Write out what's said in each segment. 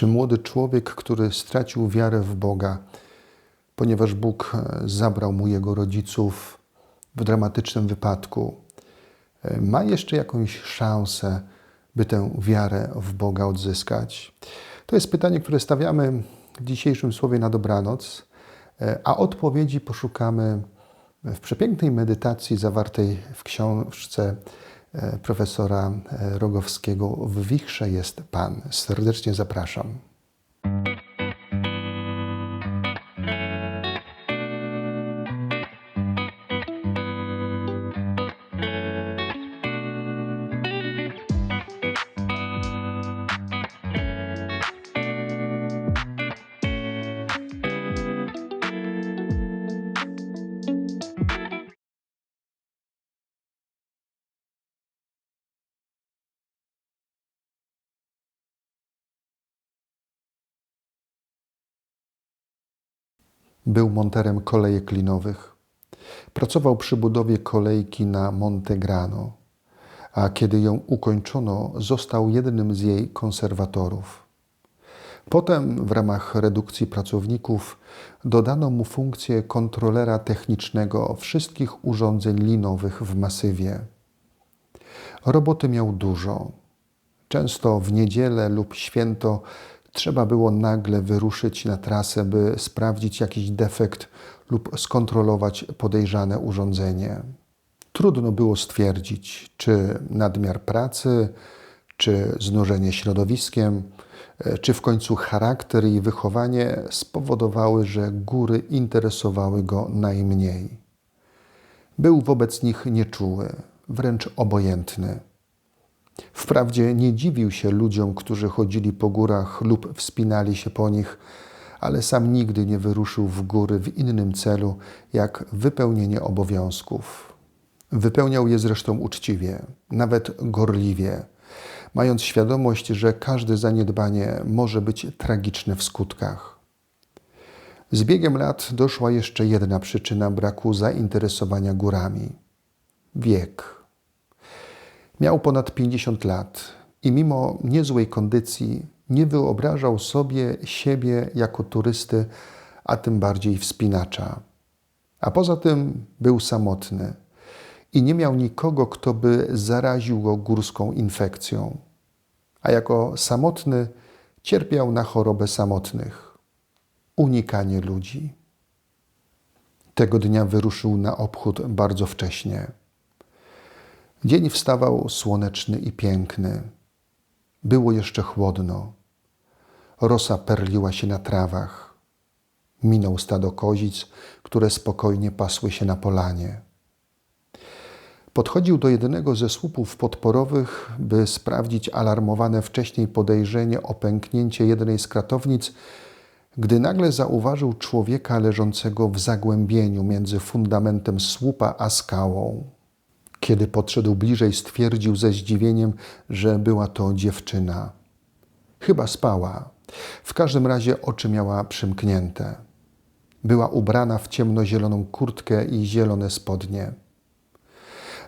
Czy młody człowiek, który stracił wiarę w Boga, ponieważ Bóg e, zabrał mu jego rodziców w dramatycznym wypadku, e, ma jeszcze jakąś szansę, by tę wiarę w Boga odzyskać? To jest pytanie, które stawiamy w dzisiejszym słowie na dobranoc, e, a odpowiedzi poszukamy w przepięknej medytacji zawartej w książce profesora Rogowskiego W wichrze jest Pan. Serdecznie zapraszam. Był monterem kolejek linowych. Pracował przy budowie kolejki na Montegrano, a kiedy ją ukończono, został jednym z jej konserwatorów. Potem w ramach redukcji pracowników dodano mu funkcję kontrolera technicznego wszystkich urządzeń linowych w masywie. Roboty miał dużo. Często w niedzielę lub święto trzeba było nagle wyruszyć na trasę, by sprawdzić jakiś defekt lub skontrolować podejrzane urządzenie. Trudno było stwierdzić, czy nadmiar pracy, czy znużenie środowiskiem, czy w końcu charakter i wychowanie spowodowały, że góry interesowały go najmniej. Był wobec nich nieczuły, wręcz obojętny. Wprawdzie nie dziwił się ludziom, którzy chodzili po górach lub wspinali się po nich, ale sam nigdy nie wyruszył w góry w innym celu, jak wypełnienie obowiązków. Wypełniał je zresztą uczciwie, nawet gorliwie, mając świadomość, że każde zaniedbanie może być tragiczne w skutkach. Z biegiem lat doszła jeszcze jedna przyczyna braku zainteresowania górami wiek. Miał ponad 50 lat i mimo niezłej kondycji nie wyobrażał sobie siebie jako turysty, a tym bardziej wspinacza. A poza tym był samotny i nie miał nikogo, kto by zaraził go górską infekcją. A jako samotny cierpiał na chorobę samotnych unikanie ludzi. Tego dnia wyruszył na obchód bardzo wcześnie. Dzień wstawał słoneczny i piękny. Było jeszcze chłodno. Rosa perliła się na trawach. Minął stado kozic, które spokojnie pasły się na polanie. Podchodził do jednego ze słupów podporowych, by sprawdzić alarmowane wcześniej podejrzenie o pęknięcie jednej z kratownic, gdy nagle zauważył człowieka leżącego w zagłębieniu między fundamentem słupa a skałą. Kiedy podszedł bliżej, stwierdził ze zdziwieniem, że była to dziewczyna. Chyba spała. W każdym razie oczy miała przymknięte. Była ubrana w ciemnozieloną kurtkę i zielone spodnie.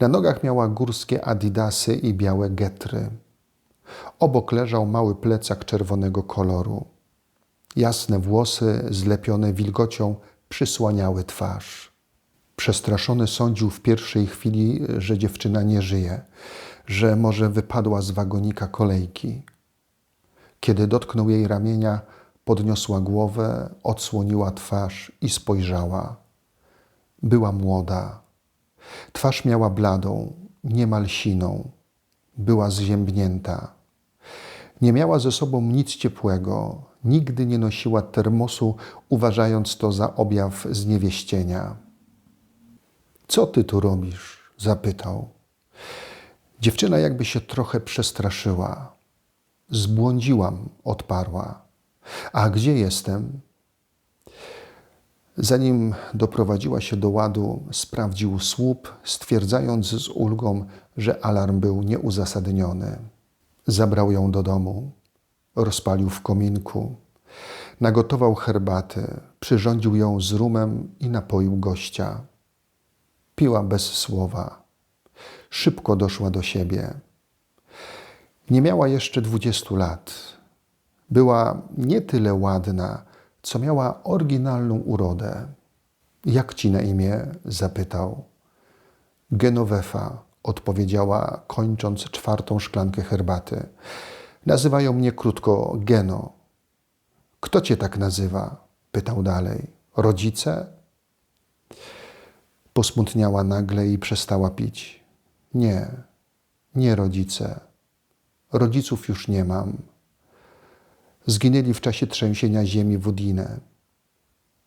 Na nogach miała górskie adidasy i białe getry. Obok leżał mały plecak czerwonego koloru. Jasne włosy, zlepione wilgocią, przysłaniały twarz. Przestraszony sądził w pierwszej chwili, że dziewczyna nie żyje, że może wypadła z wagonika kolejki. Kiedy dotknął jej ramienia, podniosła głowę, odsłoniła twarz i spojrzała. Była młoda. Twarz miała bladą, niemal siną. Była zziębnięta. Nie miała ze sobą nic ciepłego, nigdy nie nosiła termosu, uważając to za objaw zniewieścienia. Co ty tu robisz? zapytał. Dziewczyna jakby się trochę przestraszyła. Zbłądziłam, odparła. A gdzie jestem? Zanim doprowadziła się do ładu, sprawdził słup, stwierdzając z ulgą, że alarm był nieuzasadniony. Zabrał ją do domu, rozpalił w kominku, nagotował herbatę, przyrządził ją z rumem i napoił gościa. Piła bez słowa. Szybko doszła do siebie. Nie miała jeszcze dwudziestu lat. Była nie tyle ładna, co miała oryginalną urodę. Jak ci na imię? zapytał. Genovefa, odpowiedziała, kończąc czwartą szklankę herbaty. Nazywają mnie krótko Geno. Kto cię tak nazywa? pytał dalej. Rodzice? Posmutniała nagle i przestała pić. Nie, nie rodzice. Rodziców już nie mam. Zginęli w czasie trzęsienia ziemi w Udine.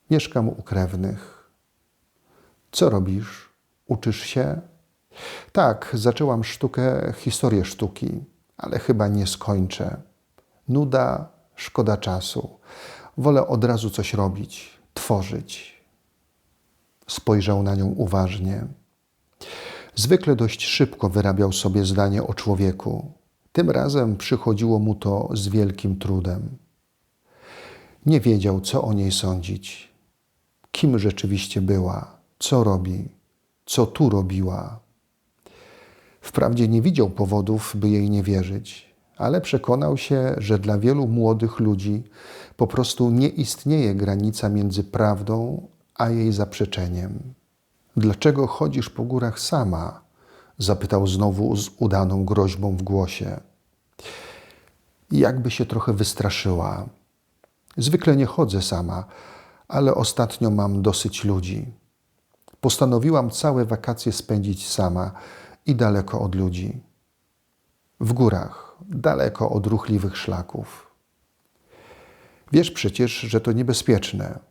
Mieszkam u krewnych. Co robisz? Uczysz się? Tak, zaczęłam sztukę, historię sztuki, ale chyba nie skończę. Nuda, szkoda czasu. Wolę od razu coś robić, tworzyć. Spojrzał na nią uważnie. Zwykle dość szybko wyrabiał sobie zdanie o człowieku. Tym razem przychodziło mu to z wielkim trudem. Nie wiedział, co o niej sądzić, kim rzeczywiście była, co robi, co tu robiła. Wprawdzie nie widział powodów, by jej nie wierzyć, ale przekonał się, że dla wielu młodych ludzi po prostu nie istnieje granica między prawdą a jej zaprzeczeniem. Dlaczego chodzisz po górach sama? zapytał znowu z udaną groźbą w głosie. Jakby się trochę wystraszyła. Zwykle nie chodzę sama, ale ostatnio mam dosyć ludzi. Postanowiłam całe wakacje spędzić sama i daleko od ludzi. W górach, daleko od ruchliwych szlaków. Wiesz przecież, że to niebezpieczne.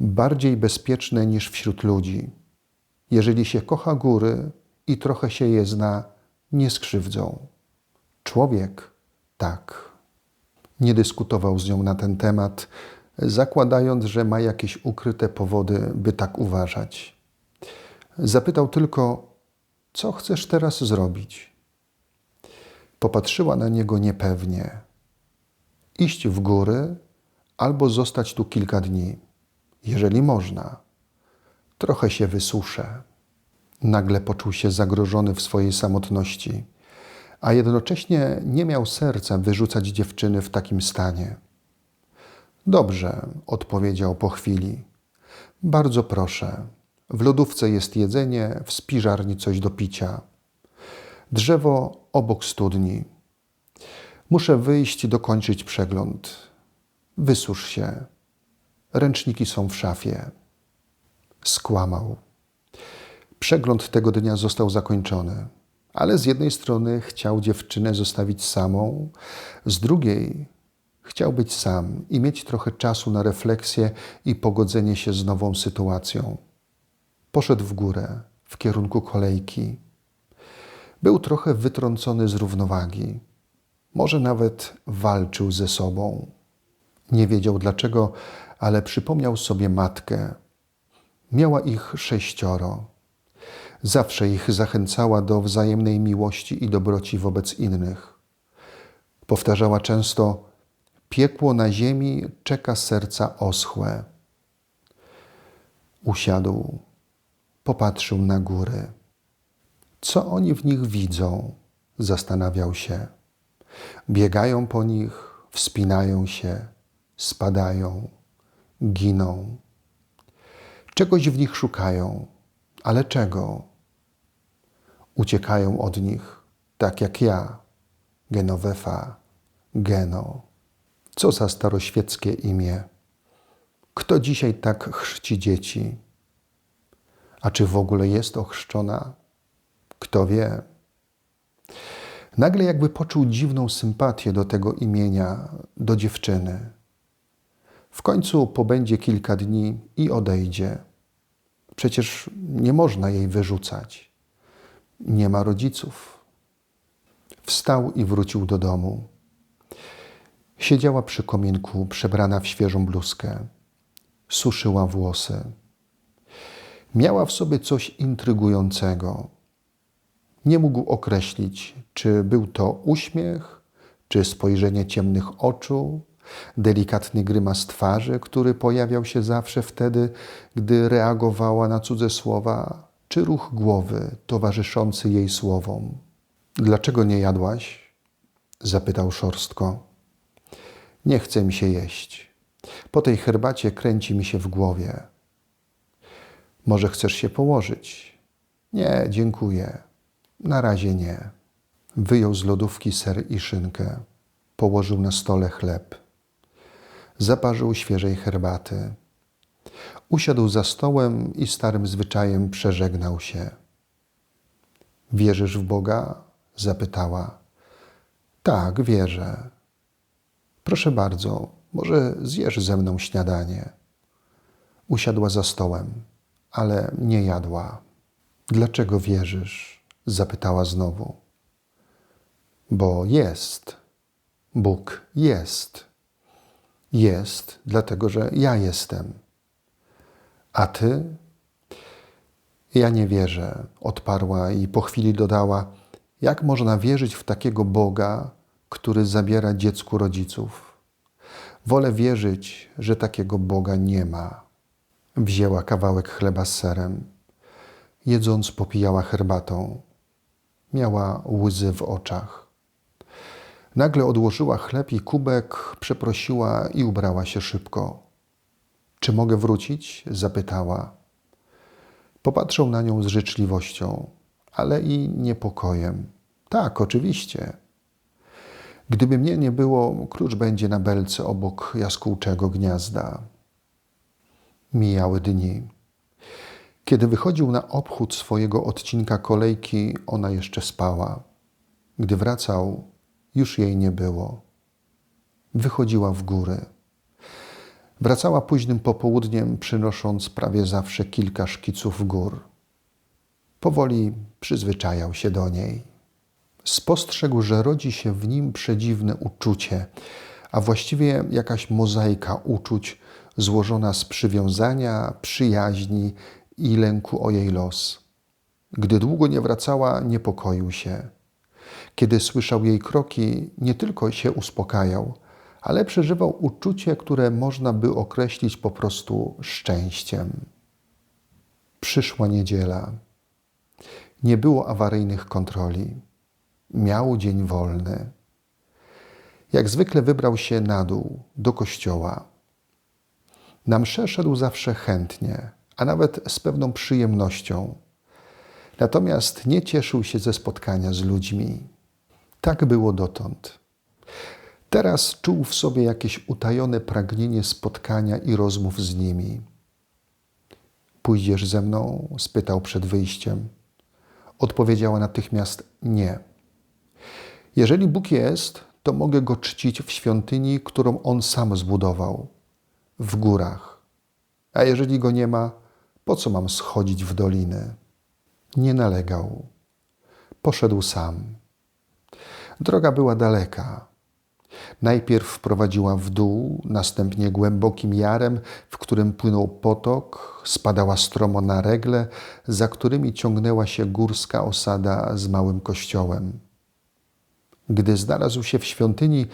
Bardziej bezpieczne niż wśród ludzi. Jeżeli się kocha góry i trochę się je zna, nie skrzywdzą. Człowiek tak. Nie dyskutował z nią na ten temat, zakładając, że ma jakieś ukryte powody, by tak uważać. Zapytał tylko, co chcesz teraz zrobić? Popatrzyła na niego niepewnie. Iść w góry albo zostać tu kilka dni, jeżeli można. Trochę się wysuszę. Nagle poczuł się zagrożony w swojej samotności, a jednocześnie nie miał serca wyrzucać dziewczyny w takim stanie. Dobrze, odpowiedział po chwili. Bardzo proszę. W lodówce jest jedzenie, w spiżarni coś do picia. Drzewo obok studni. Muszę wyjść dokończyć przegląd. Wysusz się. Ręczniki są w szafie. Skłamał. Przegląd tego dnia został zakończony, ale z jednej strony chciał dziewczynę zostawić samą, z drugiej chciał być sam i mieć trochę czasu na refleksję i pogodzenie się z nową sytuacją. Poszedł w górę, w kierunku kolejki. Był trochę wytrącony z równowagi. Może nawet walczył ze sobą. Nie wiedział dlaczego, ale przypomniał sobie matkę. Miała ich sześcioro. Zawsze ich zachęcała do wzajemnej miłości i dobroci wobec innych. Powtarzała często: Piekło na ziemi czeka serca oschłe. Usiadł, popatrzył na góry. Co oni w nich widzą? Zastanawiał się. Biegają po nich, wspinają się, spadają, giną. Czegoś w nich szukają, ale czego? Uciekają od nich, tak jak ja, Genovefa, Geno. Co za staroświeckie imię. Kto dzisiaj tak chrzci dzieci? A czy w ogóle jest ochrzczona? Kto wie? Nagle jakby poczuł dziwną sympatię do tego imienia, do dziewczyny. W końcu pobędzie kilka dni i odejdzie. Przecież nie można jej wyrzucać. Nie ma rodziców. Wstał i wrócił do domu. Siedziała przy kominku, przebrana w świeżą bluzkę. Suszyła włosy. Miała w sobie coś intrygującego. Nie mógł określić, czy był to uśmiech, czy spojrzenie ciemnych oczu, delikatny grymas twarzy, który pojawiał się zawsze wtedy, gdy reagowała na cudze słowa, czy ruch głowy towarzyszący jej słowom. Dlaczego nie jadłaś? zapytał szorstko. Nie chce mi się jeść. Po tej herbacie kręci mi się w głowie. Może chcesz się położyć? Nie, dziękuję. Na razie nie. Wyjął z lodówki ser i szynkę. Położył na stole chleb. Zaparzył świeżej herbaty. Usiadł za stołem i starym zwyczajem przeżegnał się. Wierzysz w Boga? zapytała. Tak, wierzę. Proszę bardzo, może zjesz ze mną śniadanie. Usiadła za stołem, ale nie jadła. Dlaczego wierzysz? zapytała znowu. Bo jest. Bóg jest. Jest, dlatego że ja jestem. A ty? Ja nie wierzę, odparła i po chwili dodała: Jak można wierzyć w takiego Boga, który zabiera dziecku rodziców? Wolę wierzyć, że takiego Boga nie ma. Wzięła kawałek chleba z serem. Jedząc, popijała herbatą. Miała łzy w oczach. Nagle odłożyła chleb i kubek, przeprosiła i ubrała się szybko. Czy mogę wrócić? zapytała. Popatrzył na nią z życzliwością, ale i niepokojem. Tak, oczywiście. Gdyby mnie nie było, klucz będzie na belce obok jaskółczego gniazda. Mijały dni. Kiedy wychodził na obchód swojego odcinka kolejki, ona jeszcze spała. Gdy wracał, już jej nie było. Wychodziła w góry. Wracała późnym popołudniem, przynosząc prawie zawsze kilka szkiców gór. Powoli przyzwyczajał się do niej. Spostrzegł, że rodzi się w nim przedziwne uczucie, a właściwie jakaś mozaika uczuć złożona z przywiązania, przyjaźni i lęku o jej los. Gdy długo nie wracała, niepokoił się. Kiedy słyszał jej kroki, nie tylko się uspokajał, ale przeżywał uczucie, które można by określić po prostu szczęściem. Przyszła niedziela. Nie było awaryjnych kontroli. Miał dzień wolny. Jak zwykle wybrał się na dół, do kościoła. Na mszę szedł zawsze chętnie, a nawet z pewną przyjemnością. Natomiast nie cieszył się ze spotkania z ludźmi. Tak było dotąd. Teraz czuł w sobie jakieś utajone pragnienie spotkania i rozmów z nimi. Pójdziesz ze mną? spytał przed wyjściem. Odpowiedziała natychmiast nie. Jeżeli Bóg jest, to mogę go czcić w świątyni, którą on sam zbudował, w górach. A jeżeli go nie ma, po co mam schodzić w doliny? Nie nalegał. Poszedł sam. Droga była daleka. Najpierw wprowadziła w dół, następnie głębokim jarem, w którym płynął potok, spadała stromo na regle, za którymi ciągnęła się górska osada z małym kościołem. Gdy znalazł się w świątyni,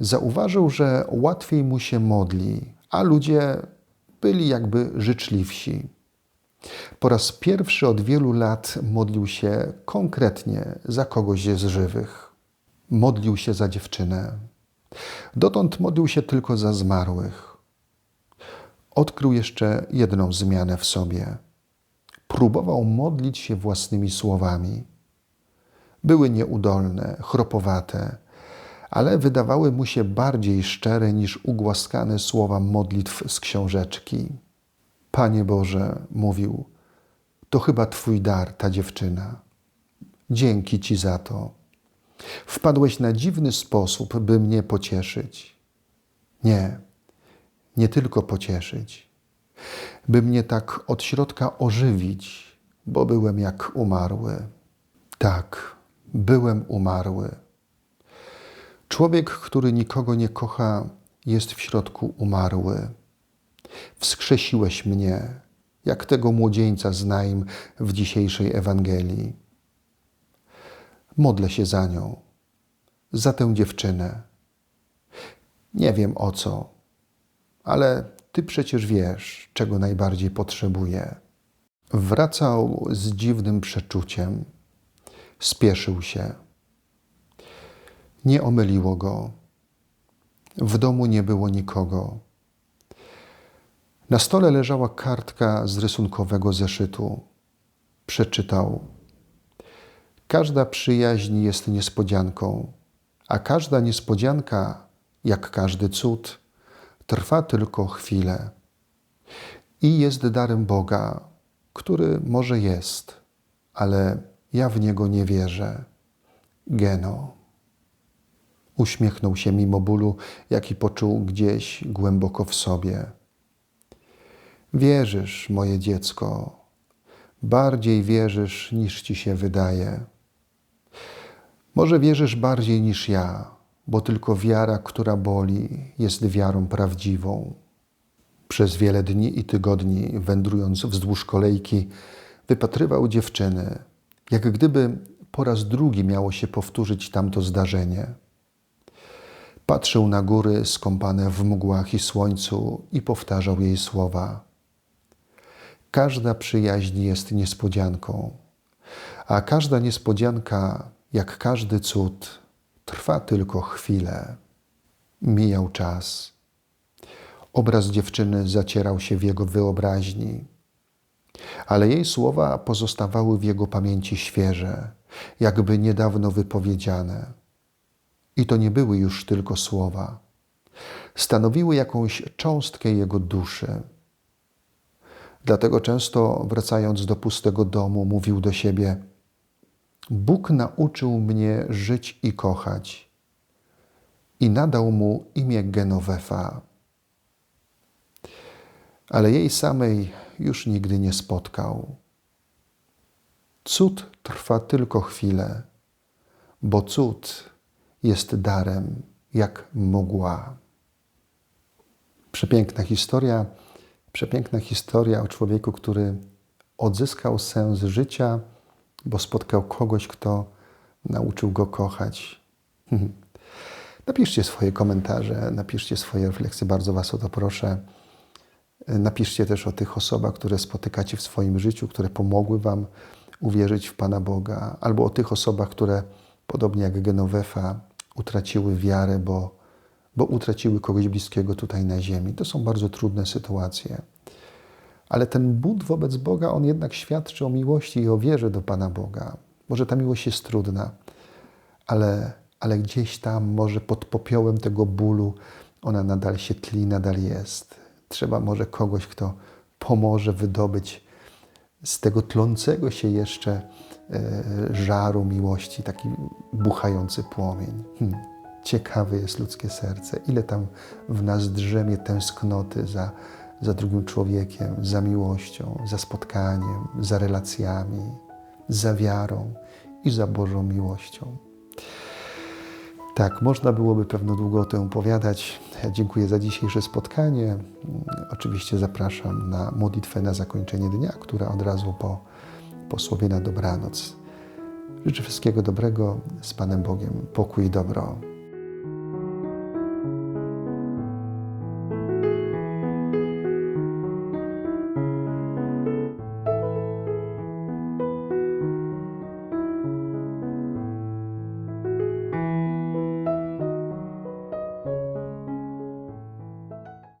zauważył, że łatwiej mu się modli, a ludzie byli jakby życzliwsi. Po raz pierwszy od wielu lat modlił się konkretnie za kogoś z żywych. Modlił się za dziewczynę. Dotąd modlił się tylko za zmarłych. Odkrył jeszcze jedną zmianę w sobie. Próbował modlić się własnymi słowami. Były nieudolne, chropowate, ale wydawały mu się bardziej szczere niż ugłaskane słowa modlitw z książeczki. Panie Boże, mówił, to chyba Twój dar, ta dziewczyna. Dzięki Ci za to. Wpadłeś na dziwny sposób, by mnie pocieszyć. Nie, nie tylko pocieszyć, by mnie tak od środka ożywić, bo byłem jak umarły. Tak, byłem umarły. Człowiek, który nikogo nie kocha, jest w środku umarły. Wskrzesiłeś mnie, jak tego młodzieńca znajem w dzisiejszej Ewangelii. Modlę się za nią, za tę dziewczynę. Nie wiem o co, ale ty przecież wiesz, czego najbardziej potrzebuje. Wracał z dziwnym przeczuciem. Spieszył się. Nie omyliło go. W domu nie było nikogo. Na stole leżała kartka z rysunkowego zeszytu. Przeczytał: Każda przyjaźń jest niespodzianką, a każda niespodzianka, jak każdy cud, trwa tylko chwilę i jest darem Boga, który może jest, ale ja w niego nie wierzę. Geno. Uśmiechnął się mimo bólu, jaki poczuł gdzieś głęboko w sobie. Wierzysz, moje dziecko, bardziej wierzysz niż ci się wydaje. Może wierzysz bardziej niż ja, bo tylko wiara, która boli, jest wiarą prawdziwą. Przez wiele dni i tygodni, wędrując wzdłuż kolejki, wypatrywał dziewczyny, jak gdyby po raz drugi miało się powtórzyć tamto zdarzenie. Patrzył na góry skąpane w mgłach i słońcu i powtarzał jej słowa. Każda przyjaźń jest niespodzianką, a każda niespodzianka, jak każdy cud, trwa tylko chwilę. Mijał czas. Obraz dziewczyny zacierał się w jego wyobraźni, ale jej słowa pozostawały w jego pamięci świeże, jakby niedawno wypowiedziane. I to nie były już tylko słowa. Stanowiły jakąś cząstkę jego duszy. Dlatego często, wracając do pustego domu, mówił do siebie: Bóg nauczył mnie żyć i kochać, i nadał mu imię Genovefa. Ale jej samej już nigdy nie spotkał. Cud trwa tylko chwilę, bo cud jest darem jak mgła. Przepiękna historia, przepiękna historia o człowieku, który odzyskał sens życia, bo spotkał kogoś, kto nauczył go kochać. Napiszcie swoje komentarze, napiszcie swoje refleksje, bardzo Was o to proszę. Napiszcie też o tych osobach, które spotykacie w swoim życiu, które pomogły Wam uwierzyć w Pana Boga, albo o tych osobach, które podobnie jak Genovefa utraciły wiarę, bo, bo utraciły kogoś bliskiego tutaj na ziemi. To są bardzo trudne sytuacje. Ale ten bunt wobec Boga, on jednak świadczy o miłości i o wierze do Pana Boga. Może ta miłość jest trudna, ale, ale gdzieś tam, może pod popiołem tego bólu, ona nadal się tli, nadal jest. Trzeba może kogoś, kto pomoże wydobyć z tego tlącego się jeszcze e, żaru miłości taki buchający płomień. Hmm. Ciekawe jest ludzkie serce, ile tam w nas drzemie tęsknoty za, za drugim człowiekiem, za miłością, za spotkaniem, za relacjami, za wiarą i za Bożą miłością. Tak, można byłoby pewno długo o tym opowiadać. Dziękuję za dzisiejsze spotkanie. Oczywiście zapraszam na modlitwę na zakończenie dnia, która od razu po, po słowie na dobranoc. Życzę wszystkiego dobrego z Panem Bogiem, pokój i dobro.